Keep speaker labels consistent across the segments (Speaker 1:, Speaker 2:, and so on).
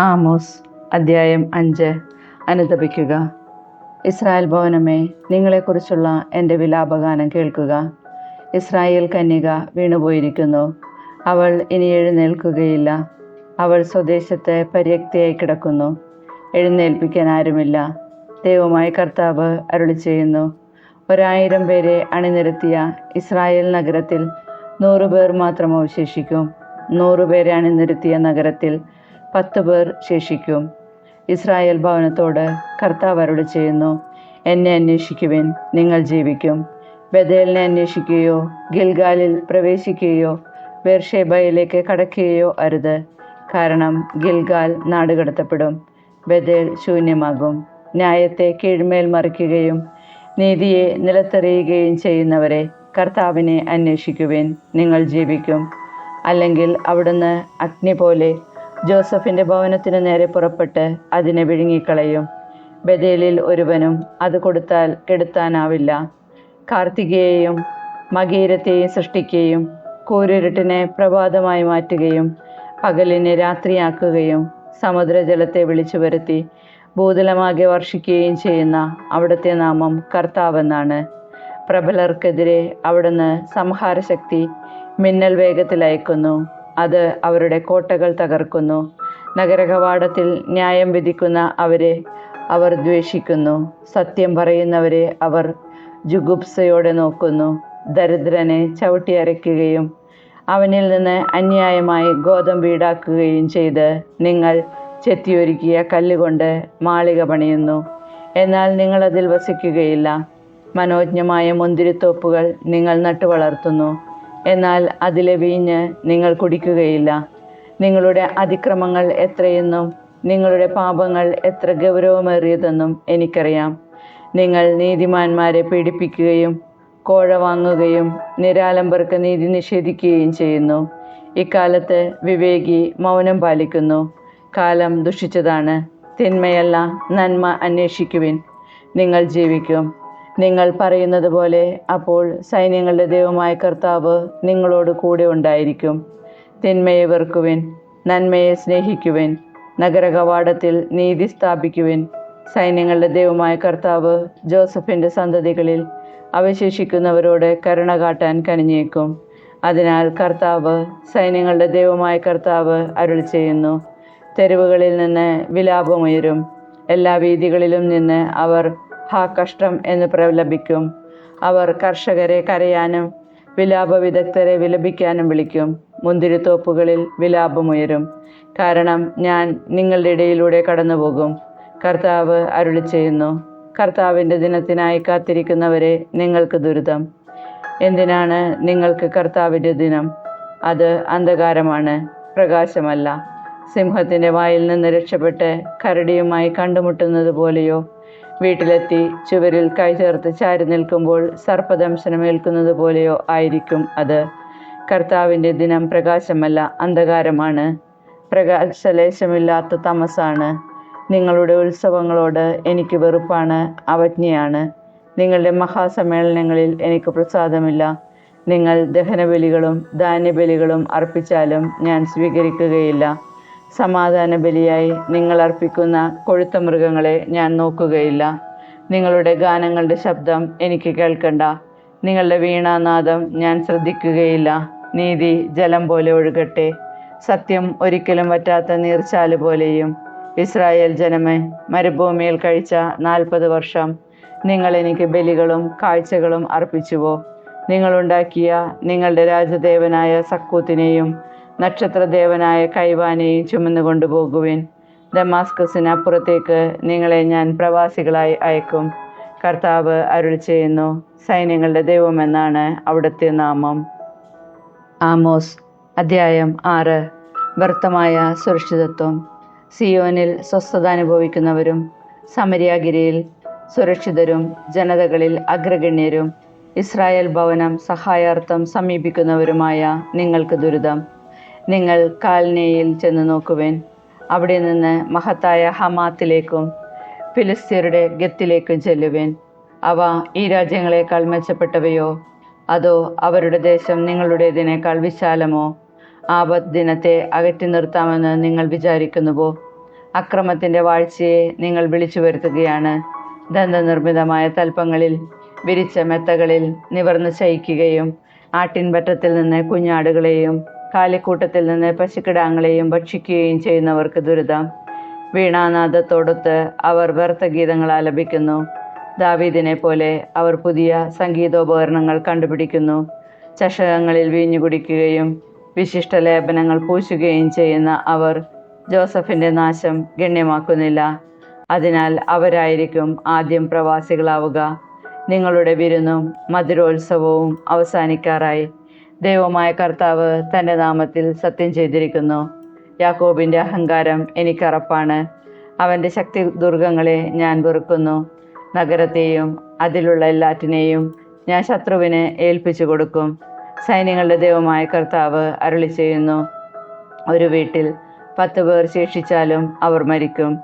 Speaker 1: Amos അദ്ധ്യായം അഞ്ച്. അനുദപിക്കുക. Israel ഭവനമേ നിങ്ങളെക്കുറിച്ചുള്ള എന്റെ വിലാപഗാനം കേൾക്കുക. ഇസ്രായേൽ കന്യക വീണുപോയിരിക്കുന്നു. അവൾ ഇനി എഴുന്നേൽക്കുകയില്ല. അവൾ സ്വദേശത്തെ പര്യക്തിയായി കിടക്കുന്നു. എഴുന്നേൽപ്പിക്കാൻ ആരുമില്ല. ദൈവമായ കർത്താവ് അരുളി ചെയ്യുന്നു ഒരായിരം പേരെ അണിനിരത്തിയ ഇസ്രായേൽ നഗരത്തിൽ നൂറുപേർ മാത്രം അവശേഷിക്കും. നൂറുപേരെ അണിനിരത്തിയ നഗരത്തിൽ പത്ത് പേർ ശേഷിക്കും. ഇസ്രായേൽ ഭവനത്തോട് കർത്താവ് അരുളി ചെയ്യുന്നു എന്നെ അന്വേഷിക്കുവിൻ നിങ്ങൾ ജീവിക്കും. ബദേലിനെ അന്വേഷിക്കുകയോ ഗിൽഗാലിൽ പ്രവേശിക്കുകയോ ബേർഷേബയിലേക്ക് കടക്കുകയോ അരുത്. കാരണം ഗിൽഗാൽ നാടുകടത്തപ്പെടും ബദേൽ ശൂന്യമാകും. ന്യായത്തെ കീഴ്മേൽ മറിക്കുകയും നീതിയെ നിലത്തെറിയുകയും ചെയ്യുന്നവരെ കർത്താവിനെ അന്വേഷിക്കുവിൻ നിങ്ങൾ ജീവിക്കും. അല്ലെങ്കിൽ അവിടുന്ന് അഗ്നി പോലെ ജോസഫിന്റെ ഭവനത്തിനു നേരെ പുറപ്പെട്ട് അതിനെ വിഴുങ്ങിക്കളയും. ബദേലിൽ ഒരുവനും അത് കൊടുത്താൽ കെടുത്താനാവില്ല. കാർത്തികയെയും മകീരത്തെയും സൃഷ്ടിക്കുകയും കൂരിരുട്ടിനെ പ്രഭാതമായി മാറ്റുകയും പകലിനെ രാത്രിയാക്കുകയും സമുദ്രജലത്തെ വിളിച്ചു വരുത്തി ഭൂതലമാകെ വർഷിക്കുകയും ചെയ്യുന്ന അവിടുത്തെ നാമം കർത്താവെന്നാണ്. പ്രബലർക്കെതിരെ അവിടുന്ന് സംഹാരശക്തി മിന്നൽ വേഗത്തിൽ അയക്കുന്നു അത് അവരുടെ കോട്ടകൾ തകർക്കുന്നു. നഗരകവാടത്തിൽ ന്യായം വിധിക്കുന്ന അവരെ അവർ ദ്വേഷിക്കുന്നു. സത്യം പറയുന്നവരെ അവർ ജുഗുപ്സയോടെ നോക്കുന്നു. ദരിദ്രനെ ചവിട്ടിയരയ്ക്കുകയും അവനിൽ നിന്ന് അന്യായമായി ഗോതമ്പ് ഈടാക്കുകയും ചെയ്ത് നിങ്ങൾ ചെത്തിയൊരുക്കിയ കല്ലുകൊണ്ട് മാളിക പണിയുന്നു. എന്നാൽ നിങ്ങളതിൽ വസിക്കുകയില്ല. മനോജ്ഞമായ മുന്തിരിത്തോപ്പുകൾ നിങ്ങൾ നട്ടു വളർത്തുന്നു എന്നാൽ അതിലെ വീഞ്ഞ് നിങ്ങൾ കുടിക്കുകയില്ല. നിങ്ങളുടെ അതിക്രമങ്ങൾ എത്രയെന്നും നിങ്ങളുടെ പാപങ്ങൾ എത്ര ഗൗരവമേറിയതെന്നും എനിക്കറിയാം. നിങ്ങൾ നീതിമാന്മാരെ പീഡിപ്പിക്കുകയും കോഴ വാങ്ങുകയും നിരാലംബർക്ക് നീതി നിഷേധിക്കുകയും ചെയ്യുന്നു. ഇക്കാലത്ത് വിവേകി മൗനം പാലിക്കുന്നു. കാലം ദുഷിച്ചതാണ്. തിന്മയല്ല നന്മ അന്വേഷിക്കുവിൻ. നിങ്ങൾ ജീവിക്കും. നിങ്ങൾ പറയുന്നത് പോലെ അപ്പോൾ സൈന്യങ്ങളുടെ ദൈവമായ കർത്താവ് നിങ്ങളോട് കൂടെ ഉണ്ടായിരിക്കും. തിന്മയെ വെറുക്കുവിൻ നന്മയെ സ്നേഹിക്കുവിൻ നഗരകവാടത്തിൽ നീതി സ്ഥാപിക്കുവിൻ. സൈന്യങ്ങളുടെ ദൈവമായ കർത്താവ് ജോസഫിന്റെ സന്തതികളിൽ അവശേഷിക്കുന്നവരോട് കരുണ കാട്ടാൻ കനിഞ്ഞേക്കും. അതിനാൽ കർത്താവ് സൈന്യങ്ങളുടെ ദൈവമായ കർത്താവ് അരുൾ ചെയ്യുന്നു. തെരുവുകളിൽ നിന്ന് വിലാപമുയരും. എല്ലാ വീതികളിലും നിന്ന് അവർ ഹാ കഷ്ടം എന്ന് പ്രലപിക്കും. അവർ കർഷകരെ കരയാനും വിലാപ വിദഗ്ധരെ വിലപിക്കാനും വിളിക്കും. മുന്തിരിത്തോപ്പുകളിൽ വിലാപമുയരും. കാരണം ഞാൻ നിങ്ങളുടെ ഇടയിലൂടെ കടന്നുപോകും. കർത്താവ് അരുളി ചെയ്യുന്നു. കർത്താവിന്റെ ദിനത്തിനായി കാത്തിരിക്കുന്നവരെ നിങ്ങൾക്ക് ദുരിതം. എന്തിനാണ് നിങ്ങൾക്ക് കർത്താവിന്റെ ദിനം? അത് അന്ധകാരമാണ് പ്രകാശമല്ല. സിംഹത്തിന്റെ വായിൽ നിന്ന് രക്ഷപ്പെട്ട് കരടിയുമായി കണ്ടുമുട്ടുന്നത് പോലെയോ? വീട്ടിലെത്തി ചുവരിൽ കൈ ചേർത്ത് ചാരി നിൽക്കുമ്പോൾ സർപ്പദംശനമേൽക്കുന്നത് പോലെയോ ആയിരിക്കും അത്. കർത്താവിന്റെ ദിനം പ്രകാശമല്ല അന്ധകാരമാണ്. പ്രകാശലേശമില്ലാത്ത തമസാണ്. നിങ്ങളുടെ ഉത്സവങ്ങളോട് എനിക്ക് വെറുപ്പാണ് അവജ്ഞയാണ്. നിങ്ങളുടെ മഹാസമ്മേളനങ്ങളിൽ എനിക്ക് പ്രസാദമില്ല. നിങ്ങൾ ദഹനബലികളും ധാന്യബലികളും അർപ്പിച്ചാലും ഞാൻ സ്വീകരിക്കുകയില്ല. സമാധാന ബലിയായി നിങ്ങൾ അർപ്പിക്കുന്ന കൊഴുത്ത മൃഗങ്ങളെ ഞാൻ നോക്കുകയില്ല. നിങ്ങളുടെ ഗാനങ്ങളുടെ ശബ്ദം എനിക്ക് കേൾക്കണ്ട. നിങ്ങളുടെ വീണാനാദം ഞാൻ ശ്രദ്ധിക്കുകയില്ല. നീതി ജലം പോലെ ഒഴുകട്ടെ. സത്യം ഒരിക്കലും വറ്റാത്ത നീർച്ചാൽ പോലെയും. ഇസ്രായേൽ ജനമേ മരുഭൂമിയിൽ കഴിച്ച നാൽപ്പത് വർഷം നിങ്ങൾ എനിക്ക് ബലികളും കാഴ്ചകളും അർപ്പിച്ചുവോ? നിങ്ങളുണ്ടാക്കിയ നിങ്ങളുടെ രാജദേവനായ സക്കൂത്തിനെയും നക്ഷത്രദേവനായ കൈവാനെയും ചുമന്നു കൊണ്ടുപോകുവിൻ. ദമാസ്കസിന് അപ്പുറത്തേക്ക് നിങ്ങളെ ഞാൻ പ്രവാസികളായി അയക്കും. കർത്താവ് അരുൾ ചെയ്യുന്നു സൈന്യങ്ങളുടെ ദൈവമെന്നാണ് അവിടുത്തെ നാമം. ആമോസ് അധ്യായം ആറ്. വ്യർത്ഥമായ സുരക്ഷിതത്വം. സിയോനിൽ സ്വസ്ഥത അനുഭവിക്കുന്നവരും സമരിയാഗിരിയിൽ സുരക്ഷിതരും ജനതകളിൽ അഗ്രഗണ്യരും ഇസ്രായേൽ ഭവനം സഹായാർത്ഥം സമീപിക്കുന്നവരുമായ നിങ്ങൾക്ക് ദുരിതം. നിങ്ങൾ കാൽനേയിൽ ചെന്ന് നോക്കുവേൻ. അവിടെ നിന്ന് മഹത്തായ ഹമാത്തിലേക്കും ഫിലിസ്തീനയുടെ ഗത്തിലേക്കും ചെല്ലുവേൻ. അവ ഈ രാജ്യങ്ങളെക്കാൾ മെച്ചപ്പെട്ടവയോ? അതോ അവരുടെ ദേശം നിങ്ങളുടേതിനേക്കാൾ വിശാലമോ? ആപത് ദിനത്തെ അകറ്റി നിർത്താമെന്ന് നിങ്ങൾ വിചാരിക്കുന്നുവോ? അക്രമത്തിന്റെ വാഴ്ചയെ നിങ്ങൾ വിളിച്ചു വരുത്തുകയാണ്. ദന്തനിർമ്മിതമായ തൽപ്പങ്ങളിൽ വിരിച്ച മെത്തകളിൽ നിവർന്ന് ശയിക്കുകയും ആട്ടിൻപറ്റത്തിൽ നിന്ന് കുഞ്ഞാടുകളെയും കാലിക്കൂട്ടത്തിൽ നിന്ന് പശുക്കിടാങ്ങളെയും ഭക്ഷിക്കുകയും ചെയ്യുന്നവർക്ക് ദുരിതം. വീണാനാദത്തോടൊത്ത് അവർ വ്യർത്ഥ ഗീതങ്ങൾ ആലപിക്കുന്നു. ദാവീദിനെ പോലെ അവർ പുതിയ സംഗീതോപകരണങ്ങൾ കണ്ടുപിടിക്കുന്നു. ചഷകങ്ങളിൽ വീഞ്ഞു കുടിക്കുകയും വിശിഷ്ട ലേപനങ്ങൾ പൂശുകയും ചെയ്യുന്ന അവർ ജോസഫിന്റെ നാശം ഗണ്യമാക്കുന്നില്ല. അതിനാൽ അവരായിരിക്കും ആദ്യം പ്രവാസികളാവുക. നിങ്ങളുടെ വിരുന്നും മധുരോത്സവവും അവസാനിക്കാറായി. ദൈവമായ കർത്താവ് തന്റെ നാമത്തിൽ സത്യം ചെയ്തിരിക്കുന്നു. യാക്കോബിന്റെ അഹങ്കാരം എനിക്കറപ്പാണ്. അവന്റെ ശക്തി ദുർഗങ്ങളെ ഞാൻ വെറുക്കുന്നു. നഗരത്തെയും അതിലുള്ള എല്ലാറ്റിനെയും ഞാൻ ശത്രുവിന് ഏൽപ്പിച്ചു കൊടുക്കും. സൈന്യങ്ങളുടെ ദൈവമായ കർത്താവ് അരുളി ചെയ്യുന്നു. ഒരു വീട്ടിൽ പത്ത് പേർ ശേഷിച്ചാലും അവർ മരിക്കും.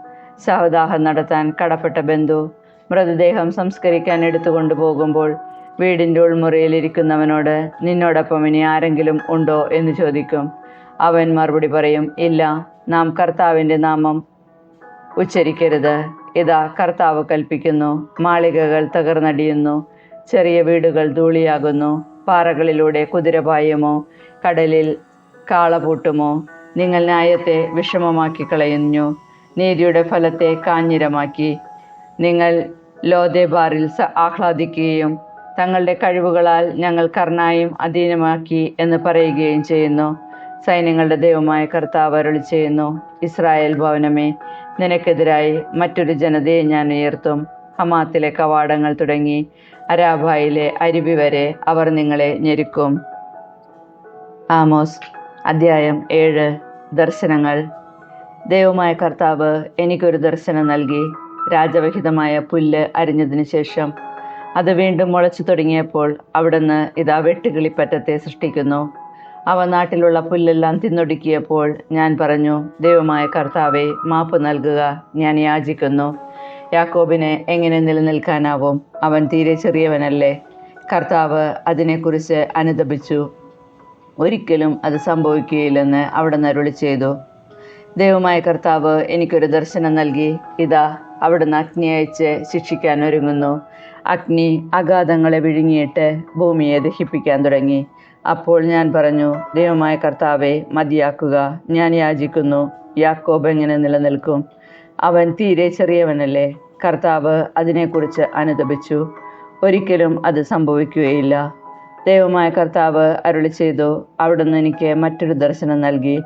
Speaker 1: ശവദാഹം നടത്താൻ കടപ്പെട്ട ബന്ധു മൃതദേഹം സംസ്കരിക്കാൻ എടുത്തുകൊണ്ടു പോകുമ്പോൾ വീടിന്റെ ഉൾമുറിയിൽ ഇരിക്കുന്നവനോട് നിന്നോടൊപ്പം ഇനി ആരെങ്കിലും ഉണ്ടോ? എന്ന് ചോദിക്കും. അവൻ മറുപടി പറയും ഇല്ല നാം കർത്താവിന്റെ നാമം ഉച്ചരിക്കരുത്. ഇതാ കർത്താവ് കൽപ്പിക്കുന്നു മാളികകൾ തകർന്നടിയുന്നു ചെറിയ വീടുകൾ ധൂളിയാകുന്നു പാറകളിലൂടെ കുതിരപായുമോ കടലിൽ കാളപൂട്ടുമോ നിങ്ങൾ ന്യായത്തെ വിഷമമാക്കി കളയുന്നു നീതിയുടെ ഫലത്തെ കാഞ്ഞിരമാക്കി നിങ്ങൾ ലോദേബാറിൽ ആഹ്ലാദിക്കുകയും തങ്ങളുടെ കഴിവുകളാൽ ഞങ്ങൾ കർണായും അധീനമാക്കി എന്ന് പറയുകയും ചെയ്യുന്നു. സൈന്യങ്ങളുടെ ദൈവമായ കർത്താവ് അരുളി ചെയ്യുന്നു ഇസ്രായേൽ ഭവനമേ നിനക്കെതിരായി മറ്റൊരു ജനതയെ ഞാൻ ഉയർത്തും. ഹമാത്തിലെ കവാടങ്ങൾ തുടങ്ങി അരാബായിലെ അരുവി വരെ അവർ നിങ്ങളെ ഞെരുക്കും. ആമോസ് അധ്യായം ഏഴ്. ദർശനങ്ങൾ. ദൈവമായ കർത്താവ് എനിക്കൊരു ദർശനം നൽകി. രാജവഹിതമായ പുല്ല് അരിഞ്ഞതിന് ശേഷം അത് വീണ്ടും മുളച്ചു തുടങ്ങിയപ്പോൾ അവിടുന്ന് ഇതാ വെട്ടുകിളിപ്പറ്റത്തെ സൃഷ്ടിക്കുന്നു. അവ നാട്ടിലുള്ള പുല്ലെല്ലാം തിന്നൊടുക്കിയപ്പോൾ ഞാൻ പറഞ്ഞു ദൈവമായ കർത്താവെ മാപ്പ് നൽകുക ഞാൻ യാചിക്കുന്നു. യാക്കോബിനെ എങ്ങനെ നിലനിൽക്കാനാവും? അവൻ തീരെ ചെറിയവനല്ലേ. കർത്താവ് അതിനെക്കുറിച്ച് അനുദപിച്ചു ഒരിക്കലും അത് സംഭവിക്കുകയില്ലെന്ന് അവിടെ നരുളി ചെയ്തു ദൈവമായ കർത്താവ് എനിക്കൊരു ദർശനം നൽകി. ഇതാ അവിടുന്ന് അഗ്നി അയച്ച് ശിക്ഷിക്കാൻ ഒരുങ്ങുന്നു. അഗ്നി അഗാധങ്ങളെ വിഴുങ്ങിയിട്ട് ഭൂമിയെ ദഹിപ്പിക്കാൻ തുടങ്ങി. അപ്പോൾ ഞാൻ പറഞ്ഞു ദൈവമായ കർത്താവെ മതിയാക്കുക. ഞാൻ യാചിക്കുന്നു. യാക്കോബ് എങ്ങനെ നിലനിൽക്കും? അവൻ തീരെ ചെറിയവനല്ലേ. കർത്താവ് അതിനെക്കുറിച്ച് അനുദപിച്ചു ഒരിക്കലും അത് സംഭവിക്കുകയില്ല. ദൈവമായ കർത്താവ് അരുളി ചെയ്തു അവിടുന്ന് എനിക്ക് മറ്റൊരു ദർശനം നൽകി.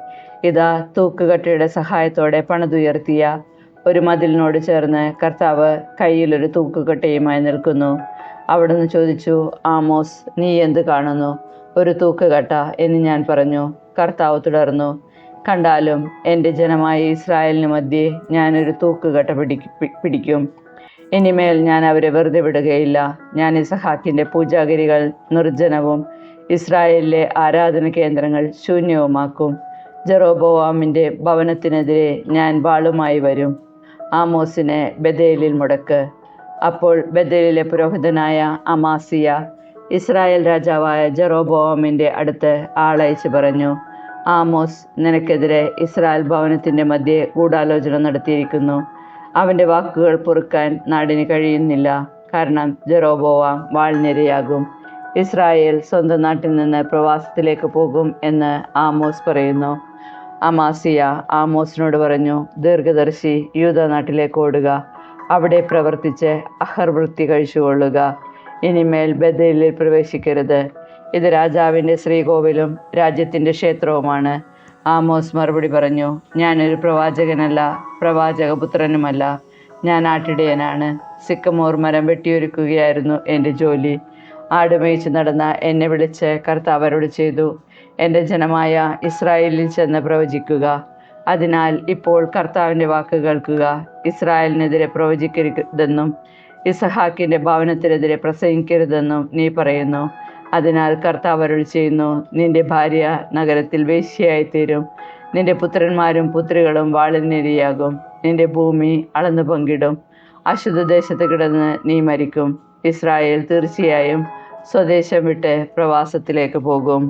Speaker 1: ഇതാ തൂക്കുകട്ടയുടെ സഹായത്തോടെ പണിതുയർത്തിയ ഒരു മതിലിനോട് ചേർന്ന് കർത്താവ് കയ്യിലൊരു തൂക്കുകട്ടയുമായി നിൽക്കുന്നു. അവിടുന്ന് ചോദിച്ചു ആമോസ് നീ എന്ത് കാണുന്നു? ഒരു തൂക്കുകട്ട എന്ന് ഞാൻ പറഞ്ഞു. കർത്താവ് തുടർന്നു കണ്ടാലും എന്റെ ജനമായ ഇസ്രായേലിന് മധ്യേ ഞാനൊരു തൂക്കുകട്ട പിടി പിടിക്കും. ഇനിമേൽ ഞാൻ അവരെ വെറുതെ വിടുകയില്ല. ഞാൻ ഇസഹാക്കിന്റെ പൂജാഗിരികൾ നിർജനവും ഇസ്രായേലിലെ ആരാധന കേന്ദ്രങ്ങൾ ശൂന്യവുമാക്കും. ജെറോബോവാമിന്റെ ഭവനത്തിനെതിരെ ഞാൻ വാളുമായി വരും. ആമോസിനെ ബദേലിൽ മുടക്ക്. അപ്പോൾ ബദേലിലെ പുരോഹിതനായ അമാസിയ ഇസ്രായേൽ രാജാവായ ജെറോബോമിന്റെ അടുത്ത് ആളയച്ച് പറഞ്ഞു ആമോസ് നിനക്കെതിരെ ഇസ്രായേൽ ഭവനത്തിന്റെ മധ്യേ ഗൂഢാലോചന നടത്തിയിരിക്കുന്നു. അവന്റെ വാക്കുകൾ പൊറുക്കാൻ നാടിന് കഴിയുന്നില്ല. കാരണം ജെറോബോവാം വാൾനിരയാകും. ഇസ്രായേൽ സ്വന്തം നാട്ടിൽ നിന്ന് പ്രവാസത്തിലേക്ക് പോകും എന്ന് ആമോസ് പറയുന്നു. അമാസിയ ആമോസിനോട് പറഞ്ഞു ദീർഘദർശി യൂത നാട്ടിലേക്ക് ഓടുക. അവിടെ പ്രവർത്തിച്ച് അഹർവൃത്തി കഴിച്ചുകൊള്ളുക. ഇനിമേൽ ബദലിൽ പ്രവേശിക്കരുത്. ഇത് രാജാവിന്റെ ശ്രീകോവിലും രാജ്യത്തിന്റെ ക്ഷേത്രവുമാണ്. ആമോസ് മറുപടി പറഞ്ഞു ഞാനൊരു പ്രവാചകനല്ല പ്രവാചകപുത്രനുമല്ല. ഞാൻ ആട്ടിടയനാണ്. സിക്കമോർ മരം വെട്ടിയൊരുക്കുകയായിരുന്നു എന്റെ ജോലി. ആടുമേച്ച് നടന്ന എന്നെ വിളിച്ച് കർത്താവരോട് ചെയ്തു എന്റെ ജനമായ ഇസ്രായേലിൽ ചെന്ന് പ്രവചിക്കുക. അതിനാൽ ഇപ്പോൾ കർത്താവിന്റെ വാക്ക് കേൾക്കുക. ഇസ്രായേലിനെതിരെ പ്രവചിക്കരുതെന്നും ഇസഹാക്കിന്റെ ഭവനത്തിനെതിരെ പ്രസംഗിക്കരുതെന്നും നീ പറയുന്നു. അതിനാൽ കർത്താവ് അരുൾ ചെയ്യുന്നു നിന്റെ ഭാര്യ നഗരത്തിൽ വേശ്യയായിത്തീരും. നിന്റെ പുത്രന്മാരും പുത്രികളും വാളിനിരയാകും നിന്റെ ഭൂമി അളന്നു പങ്കിടും. അശുദ്ധദേശത്ത് കിടന്ന് നീ മരിക്കും. ഇസ്രായേൽ തീർച്ചയായും സ്വദേശം വിട്ട് പ്രവാസത്തിലേക്ക് പോകും.